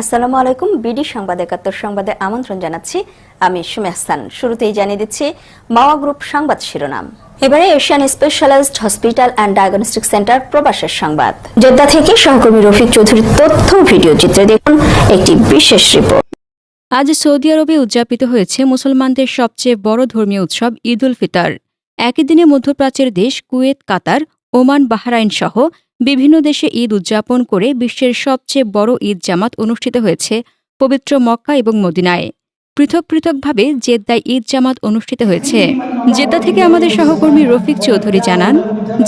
আসসালামু আলাইকুম, বিডি সংবাদ একাত্তর সংবাদে আমন্ত্রণ জানাচ্ছি। আমি সুমে হাসান। শুরুতেই জানিয়ে দিচ্ছি, মাওয়া গ্রুপ সংবাদ শিরোনাম। এবারে Asian specialised hospital and diagnostic centre প্রবাসের সংবাদ। জেদ্দা থেকে সহকর্মী রফিক চৌধুরীর তথ্য ভিডিও চিত্রে দেখুন একটি বিশেষ রিপোর্ট। আজ সৌদি আরবে উদযাপিত হয়েছে মুসলমানদের সবচেয়ে বড় ধর্মীয় উৎসব ঈদ উল ফিতর। একই দিনে মধ্যপ্রাচ্যের দেশ কুয়েত, কাতার, ওমান, বাহরাইন সহ বিভিন্ন দেশে ঈদ উদযাপন করে বিশ্বের সবচেয়ে বড় ঈদ জামাত অনুষ্ঠিত হয়েছে পবিত্র মক্কা এবং মদিনায়। পৃথক পৃথকভাবে জেদ্দায় ঈদ জামাত অনুষ্ঠিত হয়েছে। জেদ্দা থেকে আমাদের সহকর্মী রফিক চৌধুরী জানান,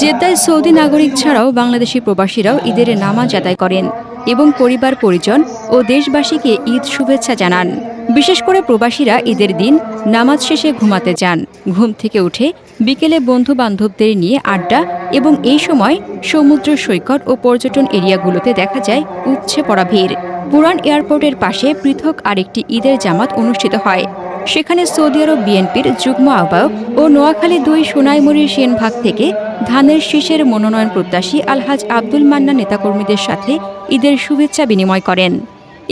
জেদ্দায় সৌদি নাগরিক ছাড়াও বাংলাদেশি প্রবাসীরাও ঈদের নামাজ আদায় করেন এবং পরিবার পরিজন ও দেশবাসীকে ঈদ শুভেচ্ছা জানান। বিশেষ করে প্রবাসীরা ঈদের দিন নামাজ শেষে ঘুমাতে যান। ঘুম থেকে উঠে বিকেলে বন্ধু বান্ধবদের নিয়ে আড্ডা এবং এই সময় সমুদ্র সৈকত ও পর্যটন এরিয়াগুলোতে দেখা যায় উপচে পড়া ভিড়। পুরান এয়ারপোর্টের পাশে পৃথক আরেকটি ঈদের জামাত অনুষ্ঠিত হয়। সেখানে সৌদি আরব বিএনপির যুগ্ম আহ্বায়ক ও নোয়াখালী দুই সোনাইমুড়ির সেনভাগ থেকে ধানের শীষের মনোনয়ন প্রত্যাশী আলহাজ আব্দুল মান্না নেতাকর্মীদের সাথে ঈদের শুভেচ্ছা বিনিময় করেন।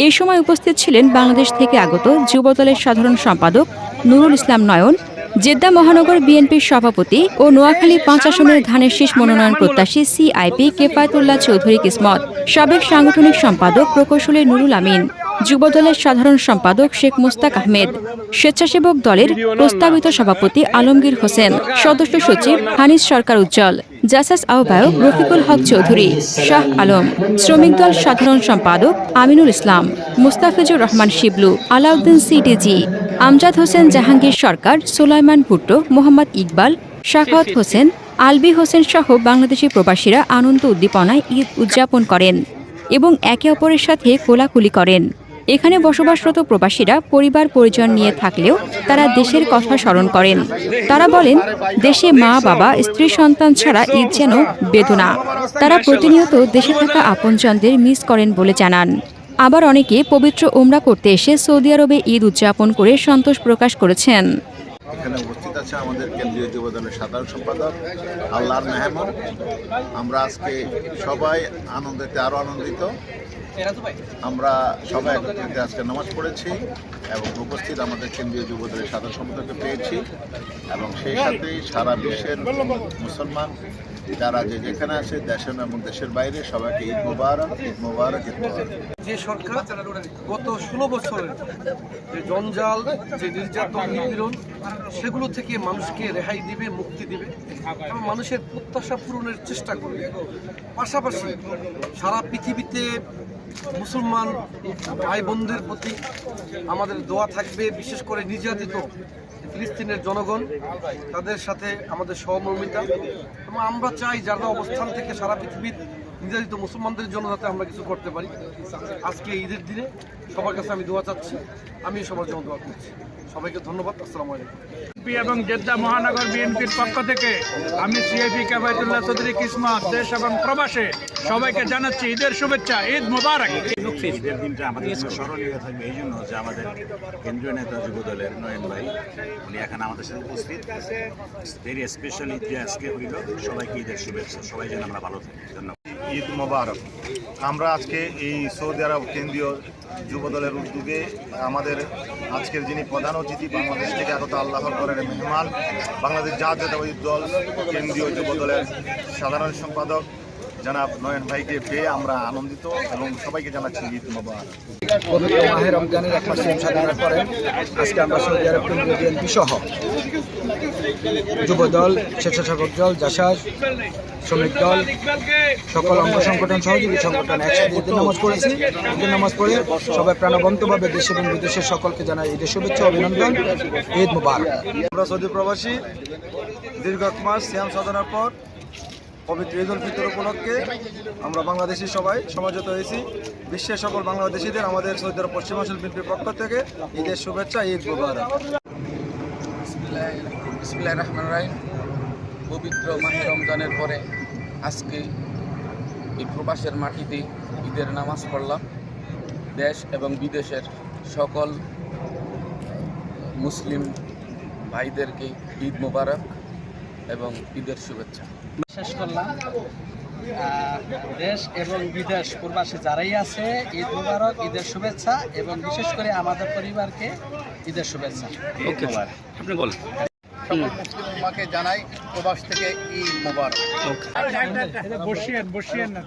এ সময় উপস্থিত ছিলেন বাংলাদেশ থেকে আগত যুবদলের সাধারণ সম্পাদক নুরুল ইসলাম নয়ন, জেদ্দা মহানগর বিএনপির সভাপতি ও নোয়াখালী পাঁচ আসনের ধানের শীষ মনোনয়ন প্রত্যাশী সিআইপি কেফায়তুল্লাহ চৌধুরী কিসমত, সাবেক সাংগঠনিক সম্পাদক প্রকৌশলী নুরুল আমিন, যুবদলের সাধারণ সম্পাদক শেখ মুস্তাক আহমেদ, স্বেচ্ছাসেবক দলের প্রস্তাবিত সভাপতি আলমগীর হোসেন, সদস্য সচিব হানিস সরকার উজ্জ্বল। জাসাস আহ্বায়ক রফিকুল হক চৌধুরী, শাহ আলম, শ্রমিক দল সাধারণ সম্পাদক আমিনুল ইসলাম, মুস্তাফিজুর রহমান শিবলু, আলাউদ্দিন সিডিজি আমজাদ হোসেন জাহাঙ্গীর সরকার, সুলাইমান ভুট্টো, মোহাম্মদ ইকবাল শাখাওয়াত হোসেন, আলবি হোসেন সহ বাংলাদেশি প্রবাসীরা আনন্দ উদ্দীপনায় ঈদ উদযাপন করেন এবং একে অপরের সাথে কোলাকুলি করেন। এখানে বসবাসরত প্রবাসীরা পরিবার পরিজন নিয়ে থাকলেও তারা দেশের কথা স্মরণ করেন। তারা বলেন, দেশে মা, বাবা, স্ত্রী, সন্তান ছাড়া ঈদ যেন বেদনা। তারা প্রতিনিয়ত দেশে থাকা আপনজনদের মিস করেন বলে জানান। আবার অনেকে পবিত্র ওমরা করতে এসে সৌদি আরবে ঈদ উদযাপন করে সন্তোষ প্রকাশ করেছেন। এখানে উপস্থিত আছে আমাদের কেন্দ্রীয় যুব দলের সাধারণ সম্পাদক আল্লাহর মেহমান আমরা আজকে সবাই আনন্দেতে আরও আনন্দিত। আমরা সবাই একত্রিত আজকে নামাজ পড়েছি এবং উপস্থিত আমাদের কেন্দ্রীয় যুবদের সাধারণ সম্পাদককে পেয়েছি এবং সেই সাথে সারা বিশ্বের মুসলমান যারা যে যেখানে আছে, দেশের এবং দেশের বাইরে, সবাইকে ঈদ মুবারক ঈদ মুবারক, ঈদ যে সরকার গত ষোলো বছরের যে জঞ্জাল, যে নির্যাতন, নিপীড়ন, সেগুলো থেকে মানুষকে রেহাই দিবে, মুক্তি দিবে এবং মানুষের প্রত্যাশা পূরণের চেষ্টা করবে। পাশাপাশি সারা পৃথিবীতে মুসলমান ভাই বোনদের প্রতি আমাদের দোয়া থাকবে, বিশেষ করে নির্যাতিত ফিলিস্তিনের জনগণ তাদের সাথে আমাদের সহমর্মিতা। এবং আমরা চাই যারা অবস্থান থেকে সারা পৃথিবীর নির্যাতিত মুসলমানদের জন্য যাতে আমরা কিছু করতে পারি। আজকে ঈদের দিনে সবার কাছে আমি দোয়া চাচ্ছি আমি সবার জন্য দোয়া করছি। সবাইকে ধন্যবাদ আসসালামু আলাইকুম। এবং জেদ্দা মহানগর বিএনপির পক্ষ থেকে আমি সিএপি কাবায়তুল্লাহ চৌধুরী কিসমত দেশ এবং প্রবাসে সবাইকে জানাচ্ছি ঈদের শুভেচ্ছা ঈদ মোবারক। ঈদের দিনটা আমাদের স্মরণীয় থাকবে এই জন্য যে আমাদের কেন্দ্রীয় নেতা যুব দলের নয়ন ভাই উনি এখানে আমাদের সাথে উপস্থিত। ভেরি স্পেশাল ঈদ যে আজকে হইল। সবাইকে ঈদের শুভেচ্ছা সবাই যেন আমরা ভালো থাকি। ধন্যবাদ। ঈদ মোবারক। আমরা আজকে এই সৌদি আরব কেন্দ্রীয় যুবদলের উদ্যোগে আমাদের আজকের যিনি প্রধান অতিথি বাংলাদেশ থেকে আগত আল্লাহর করেন মেহমান, বাংলাদেশ জাতীয়তাবাদী দল কেন্দ্রীয় যুবদলের সাধারণ সম্পাদক জনাব নয়ন ভাইকে পেয়ে আমরা আনন্দিত এবং সবাইকে জানাচ্ছি ঈদ মোবারক। পবিত্র মাহের রমজানের এক মাস সাধনা করেন। আজকে আমরা সৌদি আরব কেন্দ্রীয় বিএনপি সহ যুব দল স্বেচ্ছাসেবক দল জাসাজ শ্রমিক দল সকল অঙ্গ সংগঠন সহযোগী সংগঠন একসাথে ঈদের নামাজ পড়েছি। ঈদের নামাজ পড়ে সবাই প্রাণবন্তভাবে দেশ এবং বিদেশের সকলকে জানাই ঈদের শুভেচ্ছা অভিনন্দন ঈদ মুবারক। আমরা সৌদি প্রবাসী দীর্ঘ এক মাস শ্যাম সাধনার পর পবিত্র ঈদ উল ফিতর উপলক্ষে আমরা বাংলাদেশি সবাই সমাজত হয়েছি। বিশ্বের সকল বাংলাদেশিদের, আমাদের সৌদি আরব পশ্চিমাঞ্চল বিএনপির পক্ষ থেকে ঈদের শুভেচ্ছা, ঈদ মুবারক। বিসমিল্লাহ রহমান রাহিম। পবিত্র মাহে রমজানের পরে আজকে এই প্রবাসের মাটিতে ঈদের নামাজ পড়লাম। দেশ এবং বিদেশের সকল মুসলিম ভাইদেরকে ঈদ মোবারক। এবং ঈদের শুভেচ্ছা। শেষ করলাম। আহ, দেশ এবং বিদেশ প্রবাসী যারাই আছে ঈদ মুবারক ঈদের শুভেচ্ছা এবং বিশেষ করে আমাদের পরিবারকে ঈদের শুভেচ্ছা। সকল মুসলিম উম্মাকে জানাই প্রবাস থেকে ঈদ মুবারক। বসিয়েন বসিয়েন না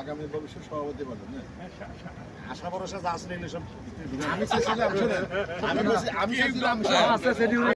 আগামী ভবিষ্যৎ সভাপতি বলেন হ্যাঁ? আশা ভরসা যা আছে আমি আমি আমি চেয়েছিলাম